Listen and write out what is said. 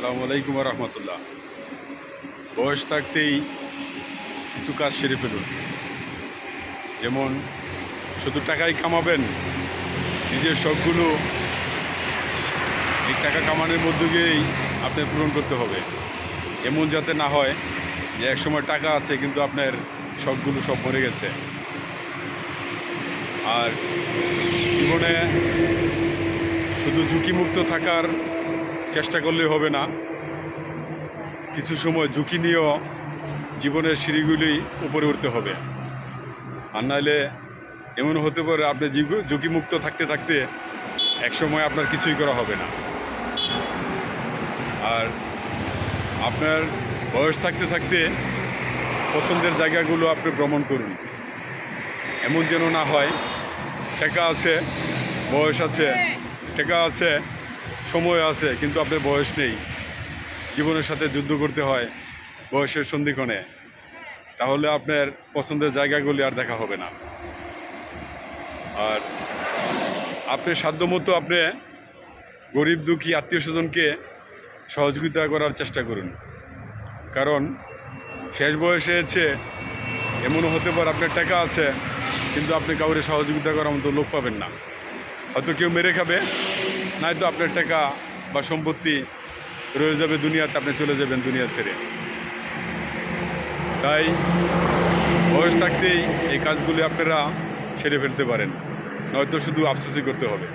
আসসালামু আলাইকুম রহমতুল্লাহ। বয়স থাকতেই কিছু কাজ সেরে ফেলুন। যেমন শুধু টাকাই কামাবেন, নিজের শখগুলো এই টাকা কামানোর মধ্য দিয়েই আপনার পূরণ করতে হবে। এমন যাতে না হয় যে এক সময় টাকা আছে কিন্তু আপনার শখগুলো সব মরে গেছে। আর জীবনে শুধু ঝুঁকিমুক্ত থাকার চেষ্টা করলে হবে না। কিছু সময় ঝুঁকি নিয়েও জীবনের সিঁড়িগুলি উপরে উঠতে হবে। আর নাহলে এমন হতে পারে আপনি ঝুঁকিমুক্ত থাকতে থাকতে এক সময় আপনার কিছুই করা হবে না। আর আপনার বয়স থাকতে থাকতে পছন্দের জায়গাগুলো আপনি ভ্রমণ করুন। এমন যেন না হয়, টাকা আছে, বয়স আছে, টাকা আছে সময় আছে, কিন্তু আপনার বয়স নেই। জীবনের সাথে যুদ্ধ করতে হয় বয়সের সন্ধিক্ষণে। তাহলে আপনার পছন্দের জায়গাগুলি আর দেখা হবে না। আর আপনি সাধ্যমতো আপনি গরিব, দুঃখী, আত্মীয় স্বজনকে সহযোগিতা করার চেষ্টা করুন। কারণ শেষ বয়সে এসে এমনও হতে পারে আপনার টাকা আছে, কিন্তু আপনি কাউরে সহযোগিতা করার মতো লোক পাবেন না। হয়তো কেউ মেরে খাবে নয়তো আপনার টাকা বা সম্পত্তি রয়ে যাবে দুনিয়াতে, আপনি চলে যাবেন দুনিয়া ছেড়ে। তাই বয়স থাকতেই এই কাজগুলি আপনারা সেরে ফেলতে পারেন। নয়তো শুধু আফসোসই করতে হবে।